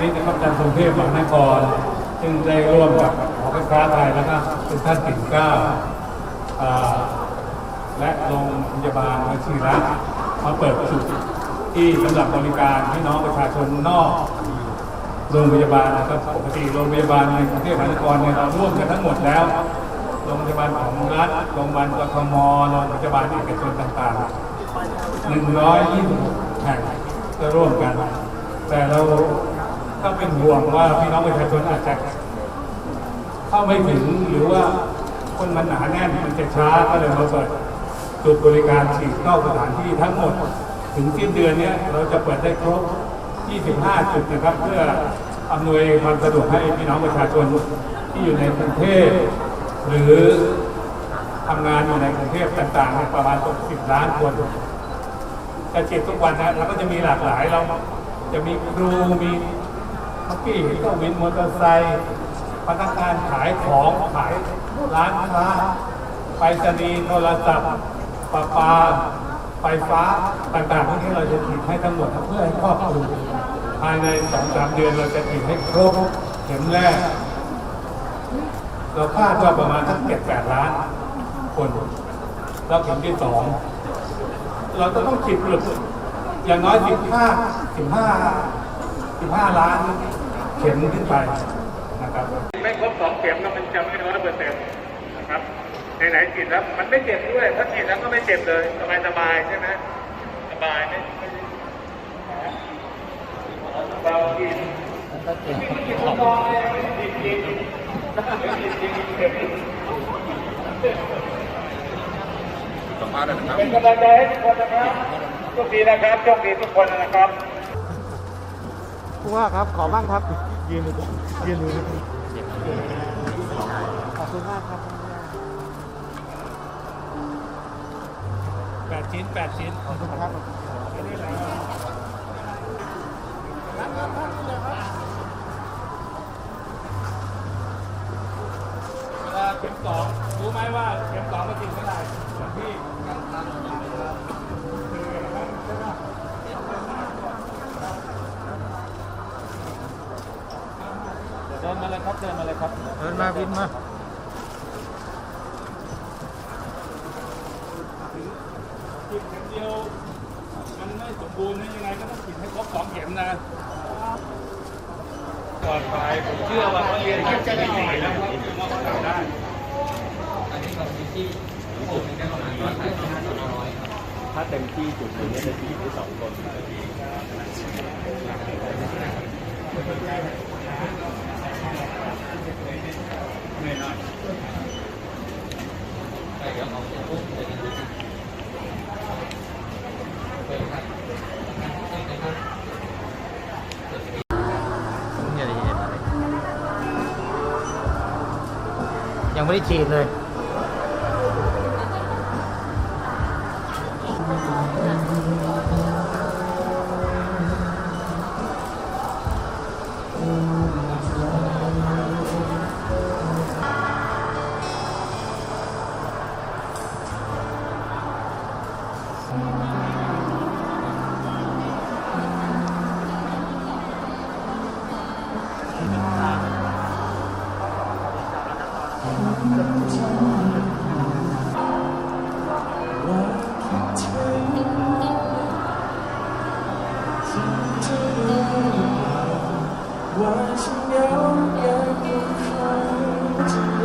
นี้นะครับอาจารย์กรุงเทพมหานครซึ่งได้ร่วมกับหอการค้าไทยแล้วก็เป็นท่านปิ่นเกล้าและโรงพยาบาลวชิระมาเปิดจุดที่สำหรับบริการให้น้องประชาชนนอกโรงพยาบาลนะครับปกติโรงพยาบาลในกรุงเทพมหานครเนี่ยเราร่วมกันทั้งหมดแล้วโรงพยาบาลของรัฐโรงพยาบาลกทมโรงพยาบาลเอกชนต่างๆ126แห่งจะร่วมกัน แต่เรา เป็นห่วงว่าพี่น้องประชาชนอาจจะเข้าไม่ถึงหรือว่าคนมันหนาแน่นมันจะช้าก็เลยมาเปิดจุดบริการฉีดเข้าสถานที่ทั้งหมด ถึงสิ้นเดือนนี้เราจะเปิดได้ครบ 25 จุดนะครับ เพื่ออำนวยความสะดวกให้พี่น้องประชาชนที่อยู่ในกรุงเทพหรือทำงานอยู่ในกรุงเทพต่างๆประมาณ60ล้านคนจะฉีดทุกวันนะแล้วก็จะมีหลากหลายเราจะมีครูมี ทักกี้ก็วินมอเตอร์ไซค์พนักงานขายของขายร้านค้าไปรษณีย์โทรศัพท์ประปา ไฟฟ้าต่างๆพวกนี้เราจะฉีดให้ทั้งหมดเพื่อให้ครอบคลุมภายในสองสามเดือนเราจะฉีดให้ครบเข็มแรก เราคาดว่าประมาณทั้งเจ็ดแปดล้านคนแล้วเข็มที่สองเราจะต้องฉีดเกือบอย่างน้อย15 15 15 ล้านเข็มขึ้นไปนะครับไม่ครบสองเข็มแล้วมันจะไม่ร้อยเปอร์เซ็นต์นะครับไหนๆฉีดแล้วมันไม่เจ็บด้วยถ้าฉีดแล้วก็ไม่เจ็บเลยสบายสบายๆใช่ไหมสบายไม่ไม่เราฉีดฉีดทดลองเลยฉีดจริงฉีดจริงเข็มสัมภาษณ์ได้นะครับเป็นกำลังใจให้ทุกคนนะครับโชคดีนะครับโชคดีทุกคนนะครับ ผู้ว่าครับขอบ้างครับยืนดูยืนดูขอบคุณมากครับแปดชิ้นแปดชิ้นขอบคุณครับเวลาเข็มสองรู้ไหมว่าเข็มสองมาฉีดเท่าไหร่ที่ ดินมาเลยครับ เดินมาเลยครับ เดินมาวินมาฉีดเข็มเดียว มันไม่สมบูรณ์นะยังไงก็ต้องฉีดให้ครบสองเข็มนะปลอดภัยผมเชื่อว่าเขาเรียนแค่ไม่ดีแล้วผมว่าเขาทำได้ถ้าเต็มที่จุดหนึ่งเนี่ยจะฉีดได้สองคน ยังไม่ได้ฉีดเลย Mm-hmm. was a million times.